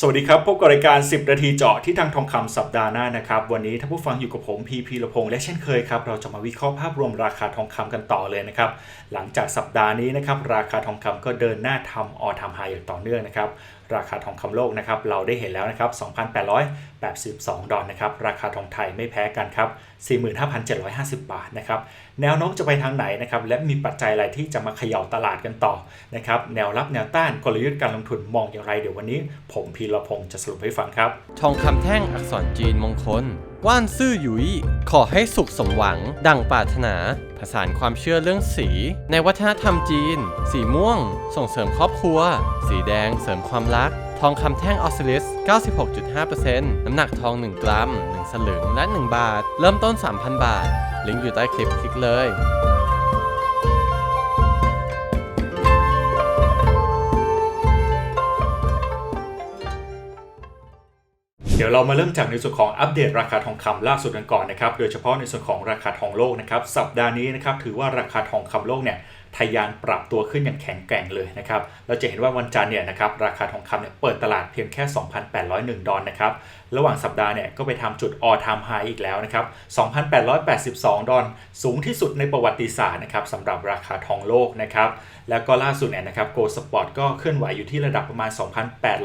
สวัสดีครับ พบกับรายการ 10 นาทีเจาะที่ทางทองคำสัปดาห์หน้านะครับ วันนี้ท่านผู้ฟังอยู่กับผมพีพีละพงษ์และเช่นเคยครับ เราจะมาวิเคราะห์ภาพรวมราคาทองคำกันต่อเลยนะครับ หลังจากสัปดาห์นี้นะครับ ราคาทองคำก็เดินหน้าทำออทำไฮอย่างต่อเนื่องนะครับ ราคาทองคำโลกนะครับเราได้เห็นแล้วนะครับ2,882 ดอลลาร์นะครับราคาทองไทยไม่แพ้กันครับ45,750 บาทนะครับแนวโน้มจะไปทางไหนนะครับและมีปัจจัยอะไรที่จะมาเขย่าตลาดกันต่อนะครับแนวรับแนวต้านกลยุทธ์การลงทุนมองอย่างไรเดี๋ยววันนี้ ผมพีรพงศ์จะสรุปให้ฟังครับ ทองคำแท่งอักษรจีนมงคลว่านซื่อหยุยขอให้สุขสมหวัง ดังปรารถนา ผสานความเชื่อเรื่องสี ในวัฒนธรรมจีน สีม่วง ส่งเสริมครอบครัว สีแดงเสริมความรัก ทองคำแท่งออสซิลิส 96.5%น้ำหนักทอง 1 กรัม 1 สลึงและ 1 บาท เริ่มต้น 3,000 บาท ลิงก์อยู่ใต้คลิปคลิกเลย เดี๋ยวเรามาเริ่มจากในส่วนของอัปเดตราคาทองคำล่าสุดกันก่อนนะครับ โดยเฉพาะในส่วนของราคาทองโลกนะครับ สัปดาห์นี้นะครับถือว่าราคาทองคำโลกเนี่ยทยานปรับตัวขึ้นอย่างแข็งแกร่งเลยนะครับ เราจะเห็นว่าวันจันทร์เนี่ยนะครับราคาทองคำเนี่ยเปิดตลาดเพียงแค่ 2,801 ดอลลาร์นะครับ ระหว่างสัปดาห์เนี่ยก็ไปทำจุด all time high อีกแล้วนะครับ 2,882 ดอลลาร์สูงที่สุดในประวัติศาสตร์นะครับสำหรับราคาทองโลกนะครับ แล้วก็ล่าสุดเนี่ยนะครับ Gold Spot ก็เคลื่อนไหวอยู่ที่ระดับประมาณ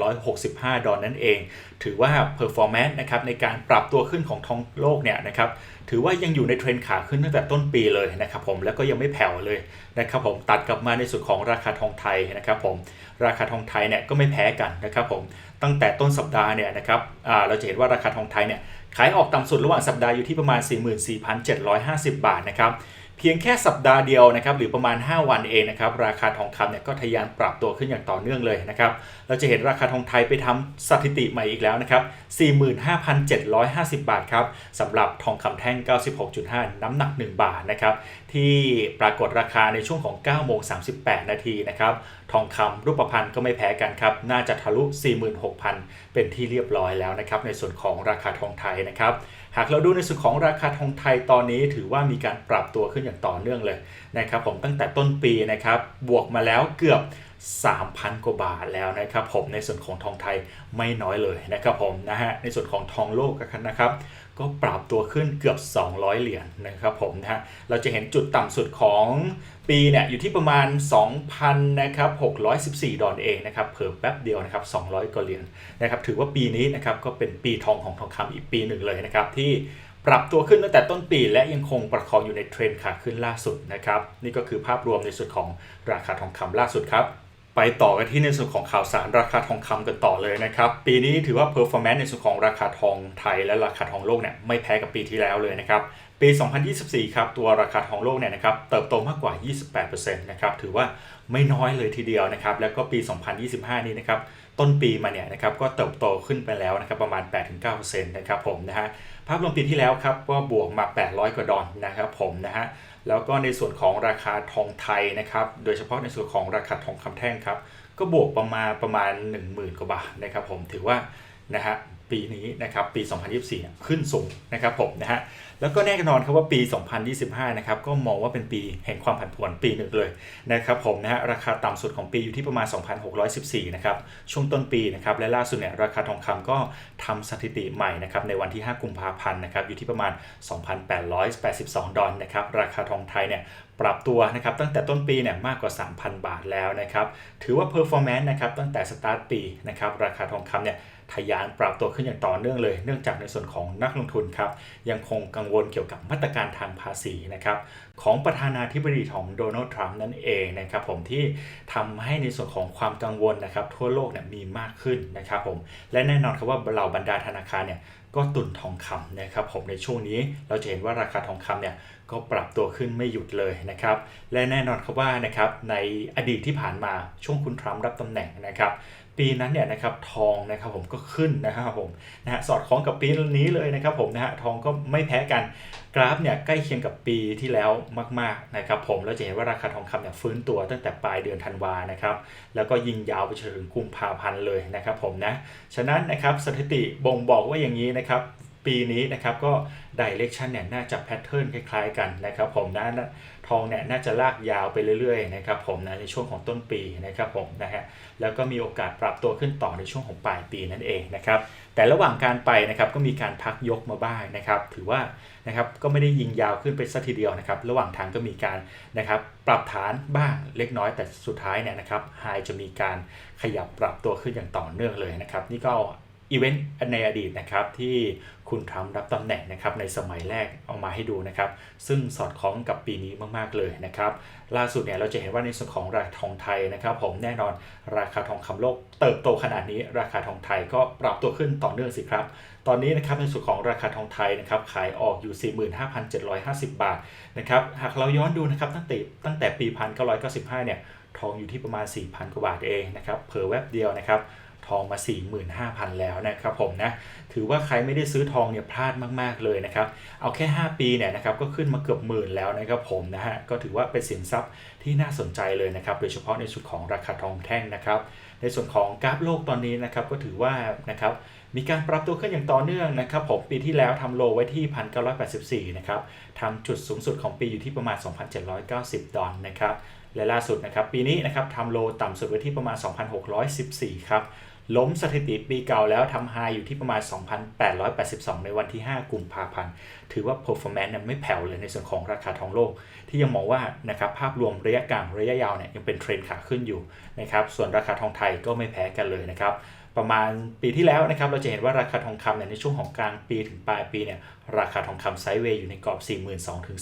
2,865 ดอลลาร์นั่นเอง ถือว่า performance นะครับในการปรับตัวขึ้นของทองโลกเนี่ยนะครับถือว่ายังอยู่ในเทรนขาขึ้นตั้งแต่ต้นปีเลยนะครับผมแล้วก็ยังไม่แผ่วเลยนะครับผมตัดกลับมาในส่วนของราคาทองไทยนะครับผมราคาทองไทยเนี่ยก็ไม่แพ้กันนะครับผมตั้งแต่ต้นสัปดาห์เนี่ยนะครับเราจะเห็นว่าราคาทองไทยเนี่ยขายออกต่ำสุดระหว่างสัปดาห์อยู่ที่ประมาณ 44,750 บาทนะครับ พียงแค่สัปดาห์เดียวนะครับหรือประมาณ 5 วันเองนะครับราคาทองคำเนี่ยก็ทะยานปรับตัวขึ้นอย่างต่อเนื่องเลยนะครับเราจะเห็นราคาทองไทยไปทำสถิติใหม่อีกแล้วนะครับ 45,750 บาทครับสำหรับทองคำแท่ง 96.5 น้ำหนัก 1 บาทนะครับที่ปรากฏราคาในช่วงของ9โมง38 นาทีนะครับทองคำรูปพรรณก็ไม่แพ้กันครับน่าจะทะลุ 46,000 เป็นที่เรียบร้อยแล้วนะครับในส่วนของราคาทองไทยนะครับ หากเราดูในส่วนของราคาทองไทยตอนนี้ถือว่ามีการปรับตัวขึ้นอย่างต่อเนื่องเลยนะครับผมตั้งแต่ต้นปีนะครับบวกมาแล้วเกือบ 3,000 กว่าบาทแล้วนะครับผมในส่วนของทองไทยไม่น้อยเลยนะครับผมนะฮะในส่วนของทองโลกกันนะครับ ก็ปรับตัวขึ้นเกือบ 200 เหรียญนะครับผมนะฮะเราจะเห็นจุดต่ำสุดของปีเนี่ยอยู่ที่ประมาณ 2,000นะครับ614 ดอลเองนะครับเพิ่มแป๊บเดียวนะครับ 200 กว่าเหรียญนะครับถือว่าปีนี้นะครับก็เป็นปีทองของทองคำอีกปีหนึ่งเลยนะครับที่ปรับตัวขึ้นตั้งแต่ต้นปีและยังคงประคองอยู่ในเทรนด์ขาขึ้นล่าสุดนะครับนี่ก็คือภาพรวมในส่วนของราคาทองคำล่าสุดครับ ไปต่อกันที่ในส่วนของข่าวสารราคาทองคำกันต่อเลยนะครับ ปีนี้ถือว่า performance ในส่วนของราคาทองไทยและราคาทองโลกเนี่ยไม่แพ้กับปีที่แล้วเลยนะครับ ปี 2024 ครับ ตัวราคาทองโลกเนี่ยนะครับเติบโตมากกว่า 28%นะครับถือว่าไม่น้อยเลยทีเดียวนะครับ แล้วก็ปี 2025 นี้นะครับต้นปีมาเนี่ยนะครับก็เติบโตขึ้นไปแล้วนะครับประมาณ 8-9%นะครับผมนะฮะภาพรวมปีที่แล้วครับก็บวกมา 800 กว่าดอลนะครับผมนะฮะ แล้วก็ในส่วนของราคาทองไทยนะครับ โดยเฉพาะในส่วนของราคาทองคำแท่งครับ ก็บวกประมาณประมาณ 10,000 กว่าบาทนะครับผมถือว่านะฮะปีนี้นะครับปี 2024เนี่ยขึ้นสูงนะครับผมนะฮะแล้วก็แน่นอนครับว่าปี 2025 นะครับก็มองว่าเป็นปีแห่งความผันผวนปีหนึ่งเลยนะครับผมนะฮะราคาต่ำสุดของปีอยู่ที่ประมาณ 2,614 นะครับช่วงต้นปีนะครับและล่าสุดเนี่ยราคาทองคำก็ทำสถิติใหม่นะครับในวันที่ 5 กุมภาพันธ์นะครับอยู่ที่ประมาณ 2,882 ดอลลาร์นะครับราคาทองไทยเนี่ยปรับตัวนะครับตั้งแต่ต้นปีเนี่ยมากกว่า 3,000 บาทแล้วนะครับถือว่า performance นะครับตั้งแต่สตาร์ทปีนะครับราคาทองคำเนี่ยทะยานปรับตัวขึ้นอย่างต่อเนื่องเลย เนื่องจากในส่วนของนักลงทุนครับยังคงกังวลเกี่ยวกับมาตรการทางภาษีนะครับของประธานาธิบดีของโดนัลด์ทรัมป์นั่นเองนะครับผมที่ทำให้ในส่วนของความกังวลนะครับทั่วโลกเนี่ยมีมากขึ้นนะครับผมและแน่นอนครับว่าเหล่าบรรดาธนาคารเนี่ยก็ตุนทองคำนะครับผมในช่วงนี้เราจะเห็นว่าราคาทองคำเนี่ยก็ปรับตัวขึ้นไม่หยุดเลยนะครับและแน่นอนครับว่านะครับในอดีตที่ผ่านมาช่วงคุณทรัมป์รับตำแหน่งนะครับ ปีนั้นเนี่ยนะครับทองนะครับผมก็ขึ้นนะครับผมนะฮะสอดคล้องกับปีนี้เลยนะครับผมนะฮะทองก็ไม่แพ้กันกราฟเนี่ยใกล้เคียงกับปีที่แล้วมากๆนะครับผมเราจะเห็นว่าราคาทองคำเนี่ยฟื้นตัวตั้งแต่ปลายเดือนธันวานะครับแล้วก็ยิงยาวไปจนถึงกุมภาพันธ์เลยนะครับผมนะฉะนั้นนะครับสถิติบ่งบอกว่าอย่างนี้นะครับ ปีนี้นะครับก็ดิเรกชันเนี่ยน่าจะแพทเทิร์นคล้ายๆกันนะครับผมนะนะทองเนี่ยน่าจะลากยาวไปเรื่อยๆนะครับผมนะในช่วงของต้นปีนะครับผมนะฮะแล้วก็มีโอกาสปรับตัวขึ้นต่อในช่วงของปลายปีนั่นเองนะครับแต่ระหว่างการไปนะครับก็มีการพักยกมาบ้างนะครับ ถือว่านะครับก็ไม่ได้ยิงยาวขึ้นไปสัทีเดียวนะครับ ระหว่างทางก็มีการนะครับปรับฐานบ้างเล็กน้อยแต่สุดท้ายเนี่ยนะครับไฮจะมีการขยับปรับตัวขึ้นอย่างต่อเนื่องเลยนะครับ นี่ก็ อีเวนต์ในอดีตนะครับที่คุณทรัมป์รับตำแหน่งนะครับในสมัยแรกเอามาให้ดูนะครับ ซึ่งสอดคล้องกับปีนี้มาก ๆ เลยนะครับ ล่าสุดเนี่ยเราจะเห็นว่าในส่วนของราคาทองไทยนะครับผมแน่นอนราคาทองคำโลก เติบโตขนาดนี้ราคาทองไทยก็ปรับตัวขึ้นต่อเนื่องสิครับ ตอนนี้นะครับในส่วนของราคาทองไทยนะครับขายออกอยู่ 45,750 บาทนะครับหากเราย้อนดูนะครับตั้งแต่ตั้งแต่ปี 1995 เนี่ยทองอยู่ที่ประมาณ 4,000 กว่าบาทเองนะครับเผลอแวบเดียวนะครับ ทองมา 45,000 แล้วนะครับผมนะถือว่าใครไม่ได้ซื้อทองเนี่ยพลาดมากๆเลยนะครับเอาแค่ 5 ปีเนี่ยนะครับก็ขึ้นมาเกือบหมื่นแล้วนะครับผมนะฮะก็ถือว่าเป็นสินทรัพย์ที่น่าสนใจเลยนะครับโดยเฉพาะในส่วนของราคาทองแท่งนะครับในส่วนของกราฟโลกตอนนี้นะครับก็ถือว่านะครับมีการปรับตัวขึ้นอย่างต่อเนื่องนะครับผมปีที่แล้วทำโลไว้ที่ 1,984 นะครับทำจุดสูงสุดของปีอยู่ที่ประมาณ 2,790 ดอลลาร์นะครับและล่าสุดนะครับปีนี้นะครับทำโลต่ำสุดไว้ที่ประมาณ 2,614 ครับ ล้มสถิติปีเก่าแล้วทำไฮอยู่ที่ประมาณ 2,882 ในวันที่ 5 กุมภาพันธ์ ถือว่า performance ไม่แผ่วเลยในส่วนของราคาทองโลก ที่ยังมองว่านะครับภาพรวมระยะกลางระยะยาวเนี่ยยังเป็นเทรนขาขึ้นอยู่นะครับ ส่วนราคาทองไทยก็ไม่แพ้กันเลยนะครับ ประมาณปีที่แล้วนะครับเราจะเห็นว่าราคาทองคำเนี่ยในช่วงของกลางปีถึงปลายปีเนี่ยราคาทองคำไซด์เวย์อยู่ในกรอบ 42,000ถึง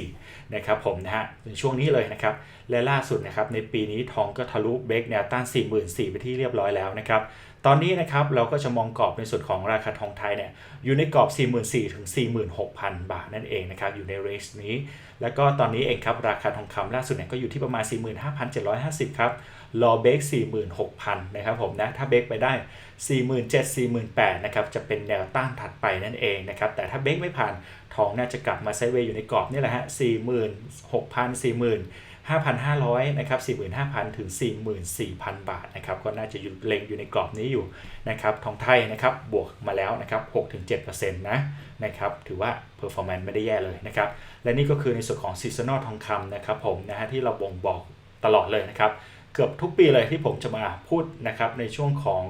44,000นะครับผมนะฮะในช่วงนี้เลยนะครับและล่าสุดนะครับในปีนี้ทองก็ทะลุเบรกแนวต้าน 44,000ไปที่เรียบร้อยแล้วนะครับตอนนี้นะครับเราก็จะมองกรอบในส่วนของราคาทองไทยเนี่ยอยู่ในกรอบ 44,000ถึง46,000 บาทนั่นเองนะครับอยู่ในเรนจ์นี้ แล้วก็ตอนนี้เองครับราคาทองคำล่าสุดเนี่ยก็อยู่ที่ประมาณ 45,750 ครับ รอเบรก46,000 นะครับผมนะ ถ้าเบรกไปได้ 47,048 นะครับ จะเป็นแนวต้านถัดไปนั่นเองนะครับ แต่ถ้าเบรกไม่ผ่านทองน่าจะกลับมาไซเวย์อยู่ในกรอบนี่แหละฮะ 46,000 45,500 นะครับ 45,000 ถึง 44,000 บาทนะครับ ก็น่าจะอยู่เล็งอยู่ในกรอบนี้อยู่นะครับ ทองไทยนะครับ บวกมาแล้วนะครับ 6-7%นะนะครับ ถือว่า performance ไม่ได้แย่เลยนะครับ และนี่ก็คือในส่วนของ seasonal ทองคำนะครับผมนะฮะที่เราบ่งบอกตลอดเลยนะครับ เกือบทุกปีเลยที่ผมจะมาพูดนะครับในช่วงของ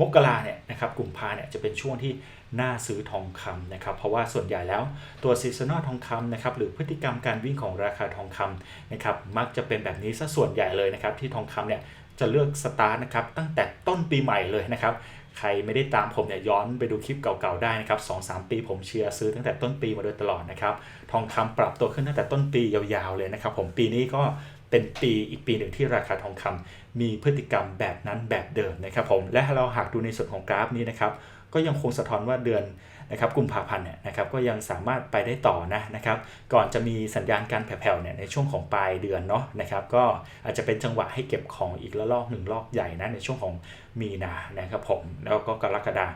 มกราเนี่ยนะครับกลุ่มภาเนี่ยจะเป็นช่วงที่น่าซื้อทองคำนะครับ เพราะว่าส่วนใหญ่แล้วตัวซีซันอลทองคำนะครับหรือพฤติกรรมการวิ่งของราคาทองคำนะครับมักจะเป็นแบบนี้ซะส่วนใหญ่เลยนะครับที่ทองคำเนี่ยจะเลือกสตาร์ทนะครับตั้งแต่ต้นปีใหม่เลยนะครับใครไม่ได้ตามผมเนี่ยย้อนไปดูคลิปเก่าๆได้นะครับสองสามปีผมเชียร์ซื้อตั้งแต่ต้นปีมาโดยตลอดนะครับทองคำปรับตัวขึ้นตั้งแต่ต้นปียาวๆเลยนะครับผมปีนี้ก็ เป็นปีอีกปีหนึ่งที่ราคาทองคำมีพฤติกรรมแบบนั้นแบบเดิมนะครับผมและเราหากดูในส่วนของกราฟนี้นะครับก็ยังคงสะท้อนว่าเดือนนะครับกุมภาพันธ์เนี่ยนะครับก็ยังสามารถไปได้ต่อนะนะครับก่อนจะมีสัญญาณการแผ่วๆเนี่ยในช่วงของปลายเดือนเนาะนะครับก็อาจจะเป็นจังหวะให้เก็บของอีกละลอกหนึ่งลอกใหญ่นะในช่วงของมีนานะครับผมแล้วก็กรกฎา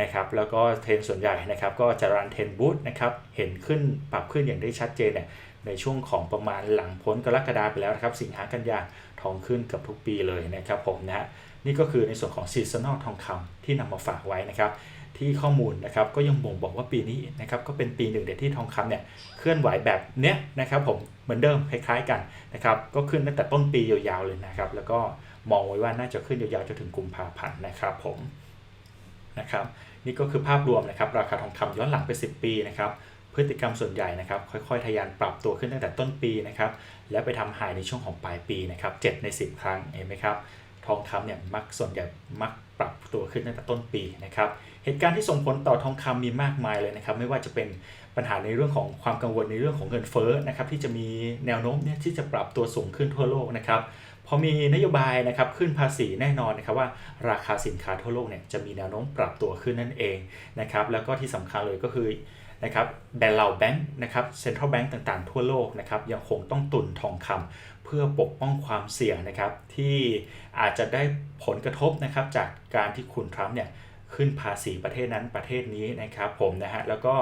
นะครับแล้วก็เทรนส่วนใหญ่นะครับก็จะรันเทรนบูทนะครับเห็นขึ้นปรับขึ้นอย่างได้ชัดเจนเนี่ย ในช่วงของประมาณหลังพ้นกรกฎาไปแล้วนะครับ สิงหากันยาทองขึ้นเกับทุกปีเลยนะครับผมนะฮะนี่ก็คือในส่วนของซีซันอลทองคำที่นำมาฝากไว้นะครับ ที่ข้อมูลนะครับก็ยังบ่งบอกว่าปีนี้นะครับก็เป็นปีหนึ่งเด็ดที่ทองคำเนี่ยเคลื่อนไหวแบบเนี้ยนะครับผมเหมือนเดิมคล้ายๆกันนะครับก็ขึ้นตั้งแต่ต้นปียาวๆเลยนะครับ แล้วก็มองไว้ว่าน่าจะขึ้นยาวๆจนถึงกุมภาพันธ์นะครับผมนะครับนี่ก็คือภาพรวมนะครับราคาทองคำย้อนหลังไป 10 ปีนะครับ พฤติกรรมส่วนใหญ่นะครับค่อยๆ ทะยานปรับตัวขึ้นตั้งแต่ต้นปีนะครับแล้วไปทำไฮในช่วงของปลายปีนะครับ7ใน 10 ครั้งเห็นไหมครับทองคำเนี่ยมักส่วนใหญ่มักปรับตัวขึ้นตั้งแต่ต้นปีนะครับเหตุการณ์ที่ส่งผลต่อทองคำมีมากมายเลยนะครับไม่ว่าจะเป็นปัญหาในเรื่องของความกังวลในเรื่องของเงินเฟ้อนะครับที่จะมีแนวโน้มเนี่ยที่จะปรับตัวสูงขึ้นทั่วโลกนะครับพอมีนโยบายนะครับขึ้นภาษีแน่นอนนะครับว่าราคาสินค้าทั่วโลกเนี่ยจะมีแนวโน้มปรับตัวขึ้นนั่นเองนะครับแล้วก็ที่สำคัญเลยก็คือ นะครับแบงก์เราแบงก์นะครับเซ็นทรัลแบงก์ต่างๆ ทั่วโลกนะครับยังคงต้องตุนทองคำเพื่อปกป้องความเสี่ยงนะครับที่อาจจะได้ผลกระทบนะครับจากการที่คุณทรัมป์เนี่ยขึ้นภาษีประเทศนั้นประเทศนี้นะครับผมนะฮะแล้วก็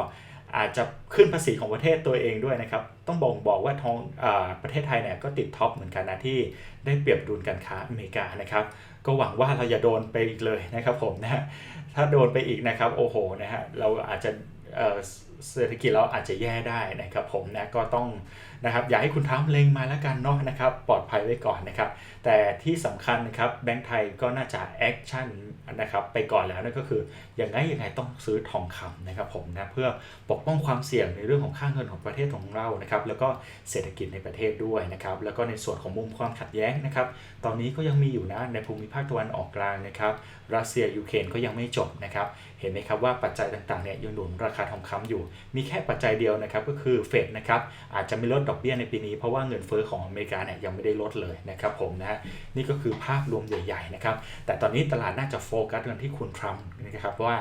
อาจจะขึ้นภาษีของประเทศตัวเองด้วยนะครับ ต้องบอกบอกว่าทองอาประเทศไทยเนี่ยก็ติดท็อปเหมือนกันนะที่ได้เปรียบดุลการค้าอเมริกานะครับ ก็หวังว่าเราอย่าโดนไปอีกเลยนะครับผมนะฮะถ้าโดนไปอีกนะครับโอ้โหนะฮะเราอาจจะ เศรษฐกิจเราอาจจะแย่ได้นะครับผมนะก็ต้องนะครับอย่าให้คุณทรัมเล็งมาแล้วกันเนาะนะครับปลอดภัยไว้ก่อนนะครับ แต่ที่สำคัญนะครับแบงก์ไทยก็น่าจะแอคชั่นนะครับไปก่อนแล้วนั่นก็คืออย่างไรอยังไงต้องซื้อทองคำนะครับผมนะเพื่อปกป้องความเสี่ยงในเรื่องของค่าเงินของประเทศของเรานะครับแล้วก็เศรษฐกิจในประเทศด้วยนะครับแล้วก็ในส่วนของมุมความขัดแย้งนะครับตอนนี้ก็ยังมีอยู่นะในภูมิภาคตะวันออกกลางนะครับรัสเซียยูเครนก็ยังไม่จบนะครับเห็นไหมครับว่าปัจจัยต่างๆเนี่ยยังหนุนราคาทองคำอยู่มีแค่ปัจจัยเดียวนะครับก็คือเฟดนะครับอาจจะไม่ลดดอกเบี้ยในปีนี้เพราะว่าเงินเฟ้อของอเมริกาเนี่ยยังไม่ได้ลดเลยนะครับผมนะฮะนี่ก็คือภาพรวมใหญ่ๆนะครับแต่ตอนนี้ตลาดน่าจะโฟกัสกันที่คุณทรัมป์นะครับว่า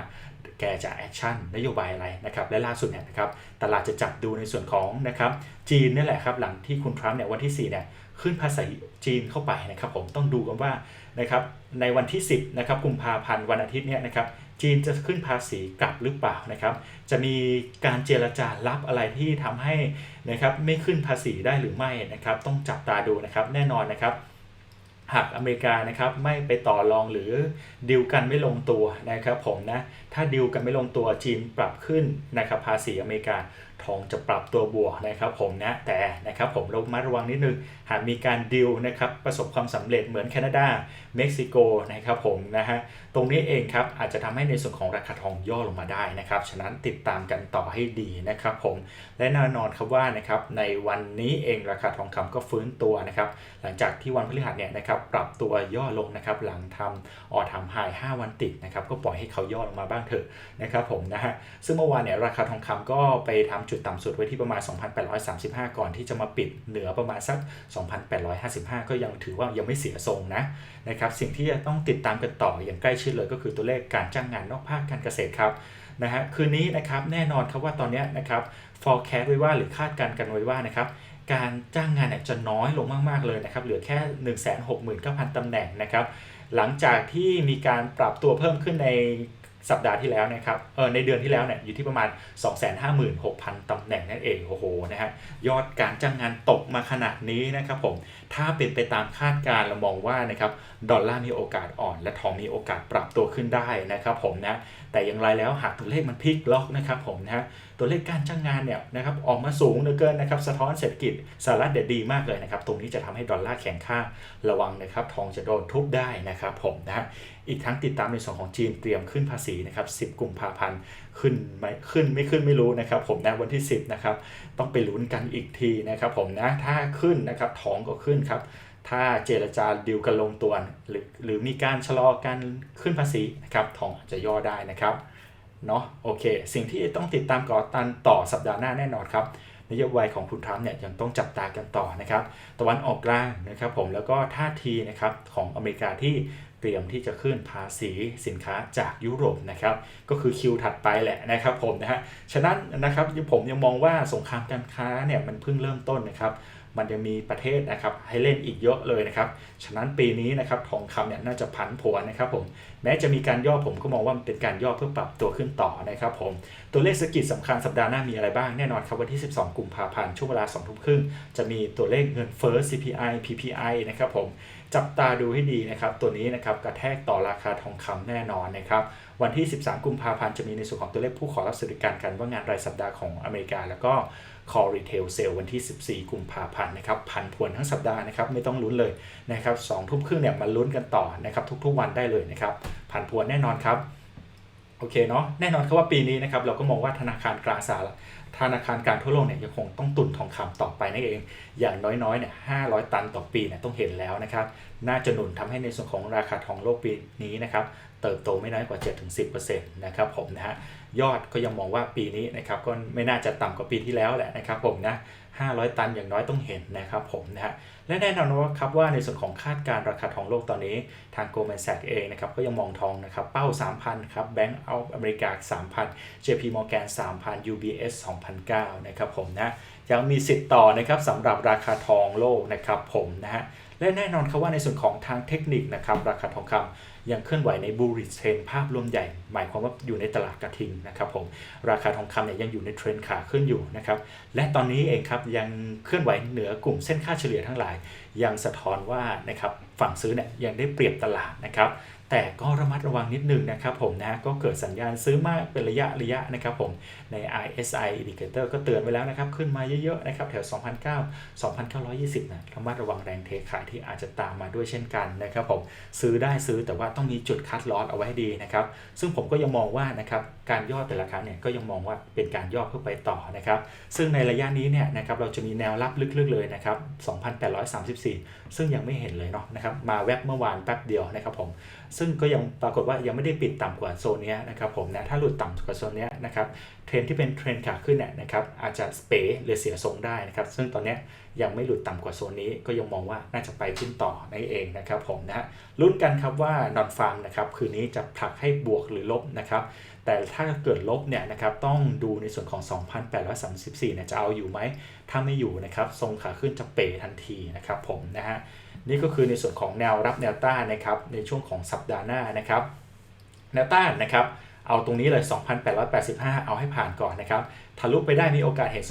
แกจะแอคชั่นนโยบายอะไรนะครับและล่าสุดเนี่ยนะครับตลาดจะจับดูในส่วนของนะครับจีนนี่แหละครับหลังที่คุณทรัมป์เนี่ยวันที่4เนี่ยขึ้นภาษีจีนเข้าไปนะครับผมต้องดูกันว่านะครับในวันที่ 10นะครับกุมภาพันธ์วันอาทิตย์เนี่ยนะครับ จีนจะขึ้นภาษีกลับหรือเปล่านะครับ จะมีการเจรจารับอะไรที่ทำให้นะครับไม่ขึ้นภาษีได้หรือไม่นะครับ ต้องจับตาดูนะครับแน่นอนนะครับ หากอเมริกานะครับไม่ไปต่อรองหรือดิวกันไม่ลงตัวนะครับ ผมนะถ้าดิวกันไม่ลงตัวจีนปรับขึ้นนะครับภาษีอเมริกาทองจะปรับตัวบวกนะครับผมนะแต่นะครับผมรามาระวังนิดนึงหากมีการดิวนะครับประสบความสำเร็จเหมือนแคนาดาเม็กซิโกนะครับผมนะฮะตรงนี้เองครับอาจจะทำให้ในส่วนของราคาทองย่อลงมาได้นะครับฉะนั้นติดตามกันต่อให้ดีนะครับผมและแน่นอนครับว่านะครับในวันนี้เองราคาทองคำก็ฟื้นตัวนะครับหลังจากที่วันพฤหัสเนี่ยนะครับปรับตัวย่อลงนะครับหลังทำออทำไฮ5วันติดนะครับก็ปล่อยให้เขาย่อลงมาบ้างเถอะนะครับผมนะฮะซึ่งเมื่อวานเนี่ยราคาทองคำก็ไปทำจุดต่ำสุดไว้ที่ประมาณ 2,835 ก่อนที่จะมาปิดเหนือประมาณสัก 2,855 ก็ยังถือว่ายังไม่เสียทรงนะนะครับสิ่งที่จะต้องติดตามกันต่ออย่างใกล้ชิดเลยก็คือตัวเลขการจ้างงานนอกภาคการเกษตรครับนะฮะคืนนี้นะครับแน่นอนครับว่าตอนนี้นะครับ forecast ไว้ว่าหรือคาดการณ์กันไว้ว่านะครับการจ้างงานเนี่ยจะน้อยลงมากๆเลยนะครับเหลือแค่ 169,000ตำแหน่งนะครับหลังจากที่มีการปรับตัวเพิ่มขึ้นใน สัปดาห์ที่แล้วนะครับเออในเดือนที่แล้วเนี่ยอยู่ที่ประมาณ 256,000ตำแหน่งนั่นเองโอ้โหนะฮะยอดการจ้างงานตกมาขนาดนี้นะครับผมถ้าเป็นไปตามคาดการเรามองว่านะครับดอลลาร์มีโอกาสอ่อน และทองมีโอกาสปรับตัวขึ้นได้นะครับผมนะแต่อย่างไรแล้วหากตัวเลขมันพลิกล็อกนะครับผมนะฮะตัวเลขการจ้างงานเนี่ยนะครับออกมาสูงเหลือเกินนะครับสะท้อนเศรษฐกิจสหรัฐเด็ดดีมากเลยนะครับตรงนี้จะทำให้ดอลลาร์แข็งค่าระวังนะครับทองจะโดนทุบได้นะครับผมนะ อีกทั้งติดตามในส่วนของจีนเตรียมขึ้นภาษีนะครับ 10 กุมภาพันธ์ขึ้นไหมขึ้นไม่ขึ้นไม่รู้นะครับ ผมนะวันที่ 10 นะครับ ต้องไปลุ้นกันอีกทีนะครับผมนะถ้าขึ้นนะครับทองก็ขึ้นครับถ้าเจรจาดิวกันลงตัวหรือหรือมีการชะลอการขึ้นภาษีนะครับทองอาจจะย่อได้นะครับเนาะโอเค สิ่งที่ต้องติดตามก่อตันต่อสัปดาห์หน้าแน่นอนครับนโยบายของคุณทรัมป์เนี่ยยังต้องจับตากันต่อนะครับ ตะวันออกกลางนะครับผมแล้วก็ท่าทีนะครับของอเมริกาที่ เตรียมที่จะขึ้นภาษีสินค้าจากยุโรปนะครับ ก็คือคิวถัดไปแหละนะครับผมนะฮะ ฉะนั้นนะครับผมยังมองว่าสงครามการค้าเนี่ยมันเพิ่งเริ่มต้นนะครับ มันยังมีประเทศนะครับให้เล่นอีกเยอะเลยนะครับ ฉะนั้นปีนี้นะครับทองคำเนี่ยน่าจะผันผวนนะครับผมแม้จะมีการย่อผมก็มองว่ามันเป็นการย่อเพื่อปรับตัวขึ้นต่อนะครับผมตัวเลขเศรษฐกิจสำคัญสัปดาห์หน้ามีอะไรบ้างแน่นอนครับวันที่ 12 กุมภาพันธ์ช่วงเวลา2ทุ่มครึ่งจะมีตัวเลขเงินเฟ้อ CPI PPI นะครับผมจับตาดูให้ดีนะครับตัวนี้นะครับกระแทกต่อราคาทองคำแน่นอนนะครับวันที่ 13 กุมภาพันธ์จะมีในส่วนของตัวเลขผู้ขอรับสวัสดิการกันว่างานรายสัปดาห์ของอเมริกาแล้วก็ Core Retail Sale วันที่ 14 กุมภาพันธ์นะครับพันพวนทั้งสัปดาห์นะครับไม่ต้องลุ้นเลยนะครับสองทุ่มครึ่งเนี่ยมาลุ้นกันต่อนะครับทุกๆวันได้เลยนะครับพันพวนแน่นอนครับโอเคเนาะแน่นอนครับว่าปีนี้นะครับเราก็มองว่าธนาคารกลางสหรัฐธนาคารกางทั่วโลกเนี่ยยังคงต้องตุนทองคำต่อไปนั่นเอง อย่างน้อยๆเนี่ย500ตันต่อปีเนี่ยต้องเห็นแล้วนะครับ น่าจะหนุนทำให้ในส่วนของราคาทองโลกปีนี้นะครับ เติบโตไม่น้อยกว่า 7-10%นะครับผมนะฮะยอดก็ยังมองว่าปีนี้นะครับก็ไม่น่าจะต่ำกว่าปีที่แล้วแหละนะครับผมนะ 500 ตันอย่างน้อยต้องเห็นนะครับผมนะฮะและแน่นอนว่าครับว่าในส่วนของคาดการราคาทองโลกตอนนี้ทาง Goldman Sachs เองนะครับก็ยังมองทองนะครับเป้า 3,000 ครับ Bank of America 3,000 JP Morgan 3,000 UBS 2,009นะครับผมนะยังมีสิทธิ์ต่อนะครับสำหรับราคาทองโลกนะครับผมนะฮะและแน่นอนครับว่าในส่วนของทางเทคนิคนะครับราคาทองคำ ยังเคลื่อนไหวในบูริชเทรนภาพรวมใหญ่ หมายความว่าอยู่ในตลาดกระทิงนะครับผมราคาทองคำเนี่ยยังอยู่ในเทรนขาขึ้นอยู่นะครับและตอนนี้เองครับยังเคลื่อนไหวเหนือกลุ่มเส้นค่าเฉลี่ยทั้งหลาย ยังสะท้อนว่านะครับฝั่งซื้อเนี่ยยังได้เปรียบตลาดนะครับ แต่ก็ระมัดระวังนิดนึงนะครับผมนะก็เกิดสัญญาณซื้อมากเป็นระยะระยะนะครับผมใน RSI indicator ก็เตือนไว้แล้วนะครับ ขึ้นมาเยอะๆนะครับแถว2,900 2,920 นะระมัดระวังแรงเทขายที่อาจจะตามมาด้วยเช่นกันนะครับผมซื้อได้ซื้อแต่ว่าต้องมีจุดคัดลอสเอาไว้ให้ดีนะครับ ซึ่งผมก็ยังมองว่านะครับการย่อแต่ละครั้งเนี่ยก็ยังมองว่าเป็นการย่อเพื่อไปต่อนะครับซึ่งในระยะนี้เนี่ยนะครับเราจะมีแนวรับลึกๆเลยนะครับ2,834 ซึ่งยังไม่เห็นเลยเนาะนะครับมาแวบเมื่อวานแป๊บเดียวนะครับผม ซึ่งก็ยังปรากฏว่ายังไม่ได้ปิดต่ำกว่าโซนนี้นะครับผมนะถ้าหลุดต่ำกว่าโซนนี้นะครับเทรนที่เป็นเทรนขาขึ้นเนี่ยนะครับอาจจะสเป๋หรือเสียทรงได้นะครับซึ่งตอนนี้ยังไม่หลุดต่ำกว่าโซนนี้ก็ยังมองว่าน่าจะไปขึ้นต่อนั่นเองนะครับผมนะฮะลุ้นกันครับว่านอนฟาร์มนะครับคืนนี้จะผลักให้บวกหรือลบนะครับแต่ถ้าเกิดลบเนี่ยนะครับต้องดูในส่วนของ 2,834เนี่ยจะเอาอยู่ไหมถ้าไม่อยู่นะครับทรงขาขึ้นจะเป๋ทันทีนะครับผมนะฮะ นี่ก็คือในส่วนของแนวรับแนวต้านนะครับในช่วงของสัปดาห์หน้านะครับ แนวต้านนะครับเอาตรงนี้เลย 2,885 เอาให้ผ่านก่อนนะครับ ทะลุไปได้มีโอกาสเห็น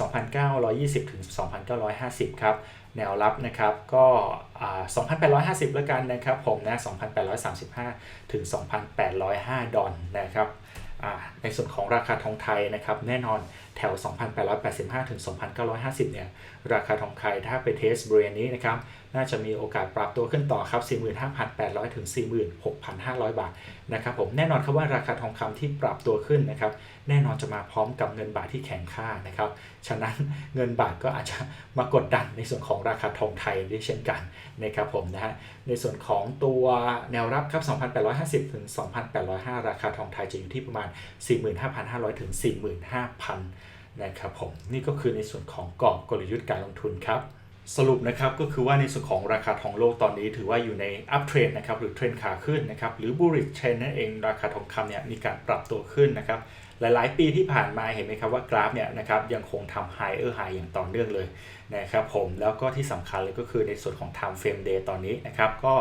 2,920 ถึง 2,950 ครับ แนวรับนะครับ ก็อ่า2,850 แล้วกันนะครับ ผมนะ 2,835 ถึง 2,805 ดอลนะครับ ในส่วนของราคาทองไทยนะครับ แน่นอนแถว 2,885 ถึง 2,950 เนี่ย ราคาทองคำถ้าไปเทสบริเวณนี้นะครับน่าจะมีโอกาสปรับตัวขึ้นต่อครับ 45,800 ถึง 46,500 บาทนะครับผมแน่นอนครับว่าราคาทองคำที่ปรับตัวขึ้นนะครับ แน่นอนจะมาพร้อมกับเงินบาทที่แข็งค่านะครับ ฉะนั้นเงินบาทก็อาจจะมากดดันในส่วนของราคาทองไทยด้วยเช่นกันนะครับผมนะฮะในส่วนของตัวแนวรับครับ 2,850 ถึง 2,805 ราคาทองไทยจะอยู่ที่ประมาณ 45,500 ถึง 45,000นะครับผมนี่ก็คือในส่วนของกรอบกลยุทธ์การลงทุนครับ สรุปนะครับก็คือว่าในส่วนของราคาทองโลกตอนนี้ถือว่าอยู่ในอัพเทรนนะครับหรือเทรนขาขึ้นนะครับหรือบูริชเทรนนั่นเองราคาทองคำเนี่ยมีการปรับตัวขึ้นนะครับหลายๆ ปีที่ผ่านมาเห็นไหมครับว่ากราฟเนี่ยนะครับยังคงทำไฮเออร์ไฮอย่างต่อเนื่องเลยนะครับผมแล้วก็ที่สำคัญเลยก็คือในส่วนของ time frame day ตอนนี้นะครับก็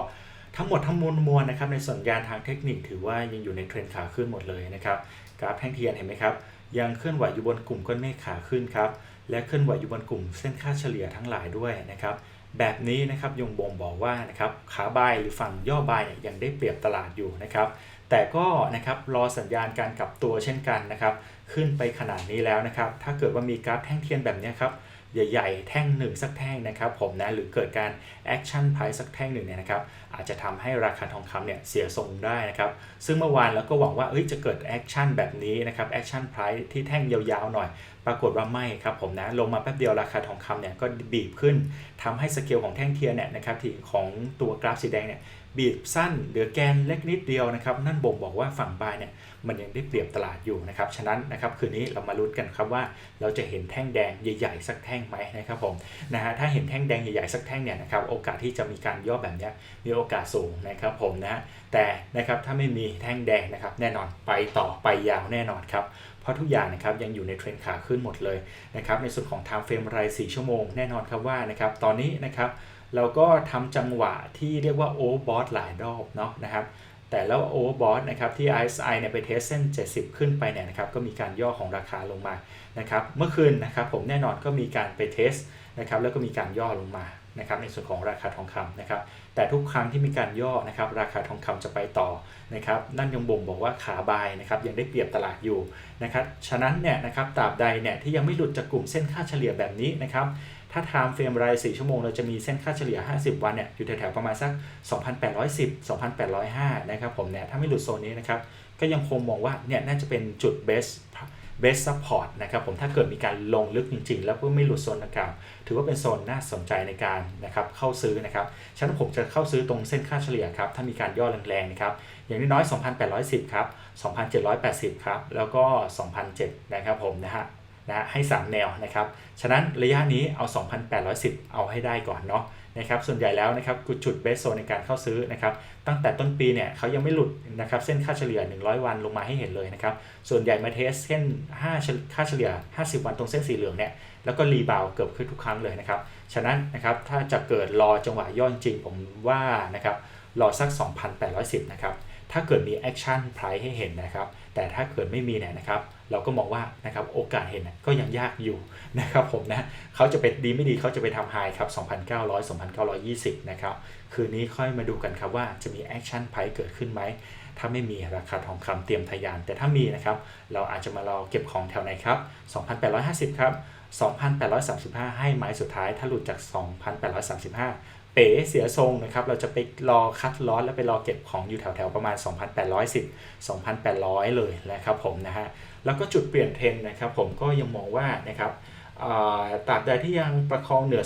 ทั้งหมดทั้งมวลมวลนะครับในส่วนยานทางเทคนิคถือว่ายังอยู่ในเทรนขาขึ้นหมดเลยนะครับกราฟแท่งเทียนเห็นไหมครับยังเคลื่อนไหวอยู่บนกลุ่มก้อนเมฆขาขึ้นครับ และเคลื่อนไหวอยู่บนกลุ่มเส้นค่าเฉลี่ยทั้งหลายด้วยนะครับ แบบนี้นะครับยงบ่งบอกว่านะครับขาบายหรือฝั่งย่อบายเนี่ยยังได้เปรียบตลาดอยู่นะครับ แต่ก็นะครับรอสัญญาณการกลับตัวเช่นกันนะครับ ขึ้นไปขนาดนี้แล้วนะครับ ถ้าเกิดว่ามีกราฟแท่งเทียนแบบนี้ครับใหญ่ๆ แท่งหนึ่งสักแท่งนะครับผมนะหรือเกิดการแอคชั่นไพรสักแท่งหนึ่งเนี่ยนะครับอาจจะทำให้ราคาทองคำเนี่ยเสียทรงได้นะครับซึ่งเมื่อวานเราก็หวังว่าเอ้ยจะเกิดแอคชั่นแบบนี้นะครับแอคชั่นไพรที่แท่งยาวๆหน่อย ปรากฏว่าไม่ครับผมนะลงมาแป๊บเดียวราคาทองคำเนี่ยก็บีบขึ้นทำให้สเกลของแท่งเทียนเนี่ยนะครับที่ของตัวกราฟสีแดงเนี่ย บีบสั้นเหลือแกนเล็กนิดเดียวนะครับ นั่นบ่งบอกว่าฝั่งบายเนี่ยมันยังได้เปรียบตลาดอยู่นะครับ ฉะนั้นนะครับคืนนี้เรามาลุ้นกันครับว่าเราจะเห็นแท่งแดงใหญ่ ๆ สักแท่งไหมนะครับผมนะฮะถ้าเห็นแท่งแดงใหญ่ๆสักแท่งเนี่ยนะครับโอกาสที่จะมีการย่อแบบนี้มีโอกาสสูงนะครับผมนะแต่นะครับถ้าไม่มีแท่งแดงนะครับแน่นอนไปต่อไปยาวแน่นอนครับเพราะทุกอย่างนะครับยังอยู่ในเทรนขาขึ้นหมดเลยนะครับในส่วนของ time frame ราย 4 ชั่วโมงแน่นอนครับว่านะครับตอนนี้นะครับ เราก็ทำจังหวะที่เรียกว่า overbought หลายรอบเนาะนะครับแต่แล้ว overbought นะครับที่ RSI เนี่ยไปเทสเส้น 70 ขึ้นไปเนี่ยนะครับก็มีการย่อของราคาลงมานะครับเมื่อคืนนะครับผมแน่นอนก็มีการไปเทสนะครับแล้วก็มีการย่อลงมานะครับในส่วนของราคาทองคำนะครับแต่ทุกครั้งที่มีการย่อนะครับราคาทองคำจะไปต่อนะครับนั่นยังบ่งบอกว่าขาบายนะครับยังได้เปรียบตลาดอยู่นะครับฉะนั้นเนี่ยนะครับตราบใดเนี่ยที่ยังไม่หลุดจากกลุ่มเส้นค่าเฉลี่ยแบบนี้นะครับ ถ้า time frame ราย 4 ชั่วโมง เราจะมีเส้นค่าเฉลี่ย 50 วันเนี่ยอยู่แถวๆประมาณสัก 2,810 2,805 นะครับผมเนี่ยถ้าไม่หลุดโซนนี้นะครับก็ยังคงมองว่าเนี่ยน่าจะเป็นจุด best best support นะครับผมถ้าเกิดมีการลงลึกจริง ๆ แล้วก็ไม่หลุดโซนดังกล่าวถือว่าเป็นโซนน่าสนใจในการนะครับเข้าซื้อนะครับฉะนั้นผมจะเข้าซื้อตรงเส้นค่าเฉลี่ยครับถ้ามีการย่อแรงๆนะครับอย่างน้อยๆ2,810 ครับ 2,780 ครับ แล้วก็ 2,007นะครับผมนะฮะ นะให้ 3 แนวนะครับ ฉะนั้นระยะนี้เอา 2,810 เอาให้ได้ก่อนเนาะนะครับส่วนใหญ่แล้วนะครับจุดเบสโซนในการเข้าซื้อนะครับตั้งแต่ต้นปีเนี่ยเขายังไม่หลุดนะครับเส้นค่าเฉลี่ย 100 วันลงมาให้เห็นเลยนะครับส่วนใหญ่มาเทสเส้น5ค่าเฉลี่ย 50 วันตรงเส้นสีเหลืองเนี่ยแล้วก็รีบาวเกือบขึ้นทุกครั้งเลยนะครับฉะนั้นนะครับถ้าจะเกิดรอจังหวะย่อจริงผมว่านะครับรอสัก 2,810 นะครับถ้าเกิดมีแอคชั่นไพรให้เห็นนะครับแต่ถ้าเกิดไม่มีเนี่ยนะครับ เราก็มองว่านะครับโอกาสเห็นก็ยังยากอยู่นะครับผมนะเขาจะเป็นดีไม่ดีเขาจะไปทำไฮครับ2,900 2,920นะครับคืนนี้ค่อยมาดูกันครับว่าจะมีแอคชั่นไพเกิดขึ้นไหมถ้าไม่มีราคาทองคำเตรียมทะยาน แต่ถ้ามีนะครับเราอาจจะมารอเก็บของแถวไหนครับ 2,850 ครับ 2,835 ให้ไม้สุดท้ายถ้าหลุดจาก 2,835 ป๋เสียทรงนะครับ เราจะไปรอคัดลอสแล้วไปรอเก็บของอยู่แถวๆประมาณ 2,810 2,800 เลยนะครับผมนะฮะ แล้วก็จุดเปลี่ยนเทรนด์นะครับผมก็ยังมองว่านะครับตราบใดที่ยังประคองเหนือ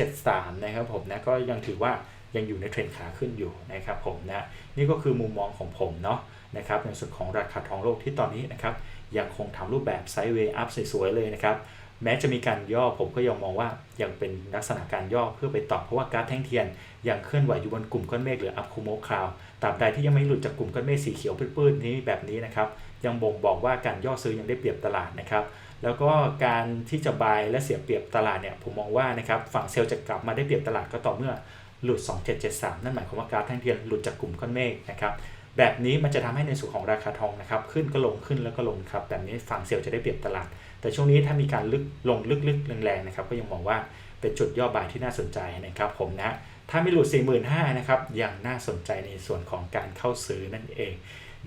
2773 นะครับผมนะก็ยังถือว่ายังอยู่ในเทรนขาขึ้นอยู่นะครับผมนะนี่ก็คือมุมมองของผมเนาะนะครับในส่วนของราคาทองโลกที่ตอนนี้นะครับยังคงทำรูปแบบไซด์เวย์อัพสวยๆเลยนะครับ แม้จะมีการย่อผมก็ยังมองว่ายังเป็นลักษณะการย่อเพื่อไปต่อเพราะว่ากราฟแท่งเทียน ยังเคลื่อนไหวอยู่บนกลุ่มก้อนเมฆหรืออัพคูโมคลาวตราบใดที่ยังไม่หลุดจากกลุ่มก้อนเมฆสีเขียวปื้ดๆนี้แบบนี้นะครับยังบ่งบอกว่าการย่อซื้อยังได้เปรียบตลาดนะครับแล้วก็การที่จะบายและเสียเปรียบตลาดเนี่ยผมมองว่านะครับฝั่งเซลล์จะกลับมาได้เปรียบตลาดก็ต่อเมื่อหลุด 2773 นั่นหมายความว่ากราฟแท่งเทียนหลุดจากกลุ่มก้อนเมฆนะครับ แบบนี้มันจะทำให้ในส่วนของราคาทองนะครับ ขึ้นก็ลงขึ้นแล้วก็ลงครับแบบนี้ฝั่งเซลล์จะได้เปรียบตลาด แต่ช่วงนี้ถ้ามีการลึกลงลึกๆแรงๆนะครับก็ยังมองว่าเป็นจุดย่อบายที่น่าสนใจนะครับผมนะถ้าไม่หลุด 45,000นะครับยังน่าสนใจในส่วนของการเข้าซื้อนั่นเอง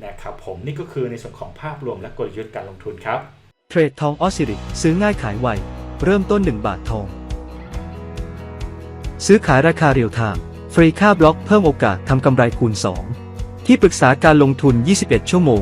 นะครับผมนี่ก็คือในส่วนของภาพรวมและกลยุทธ์การลงทุนครับเทรดทองออสซิริซื้อง่ายขายไวเริ่มต้น 1 บาททอง ซื้อขายราคาเรียลไทม์ฟรีค่าบล็อกเพิ่มโอกาสทำกำไรคูณ 2 ที่ปรึกษาการลงทุน 21 ชั่วโมง